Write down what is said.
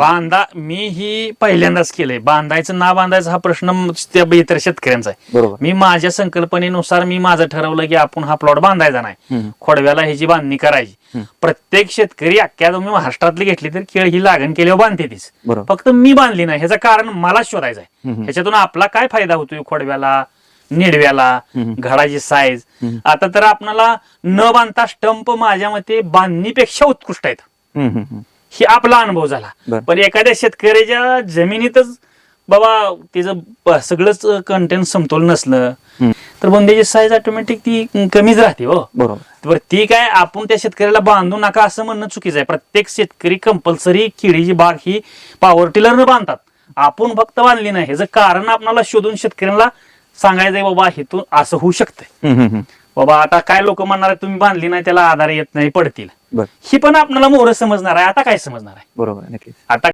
बांधा मी ही पहिल्यांदाच केलंय बांधायचं ना बांधायचं हा प्रश्न त्या इतर शेतकऱ्यांचा आहे बरोबर मी माझ्या संकल्पनेनुसार मी माझं ठरवलं की आपण हा प्लॉट बांधायचा नाही हम्म. खोडव्याला ह्याची बांधणी करायची हम्म. प्रत्येक शेतकरी अख्ख्या तुम्ही महाराष्ट्रातली घेतली तर केळ ही लागण केल्यावर बांधते तीच बरोबर फक्त मी बांधली नाही ह्याचं कारण मला शोधायचं आहे हम्म. ह्याच्यातून आपला काय फायदा होतोय खोडव्याला निडव्याला हम्म. घडाची साईज हम्म. आता तर आपणाला न बांधता स्टंप माझ्या मते बांधणीपेक्षा उत्कृष्ट आहेत हम्म, हम्म, हम्म. ही आपला अनुभव झाला. बर. पण एखाद्या शेतकऱ्याच्या जमिनीतच बाबा तिचं ब- सगळंच कंटेंट समतोल नसलं हम्म. तर बुंद्याची साईज ऑटोमॅटिक ती कमीच राहते हो. बरोबर. बरं ती काय आपण त्या शेतकऱ्याला बांधू नका असं म्हणणं चुकीचं आहे. प्रत्येक शेतकरी कंपल्सरी केळीची बाग ही पॉवर टिलरनं बांधतात. आपण फक्त बांधली नाही. ह्याचं कारण आपल्याला शोधून शेतकऱ्यांना सांगायचंय बाबा हेतून असं होऊ शकतंय. हम्म, हम्म, हम्म. बाबा आता काय लोक म्हणणार तुम्ही बांधली नाही त्याला आधार येत नाही पडतील. बर. ही पण आपल्याला मोहर समजणार आहे. आता काय समजणार आहे? बरोबर आहे, नक्कीच. आता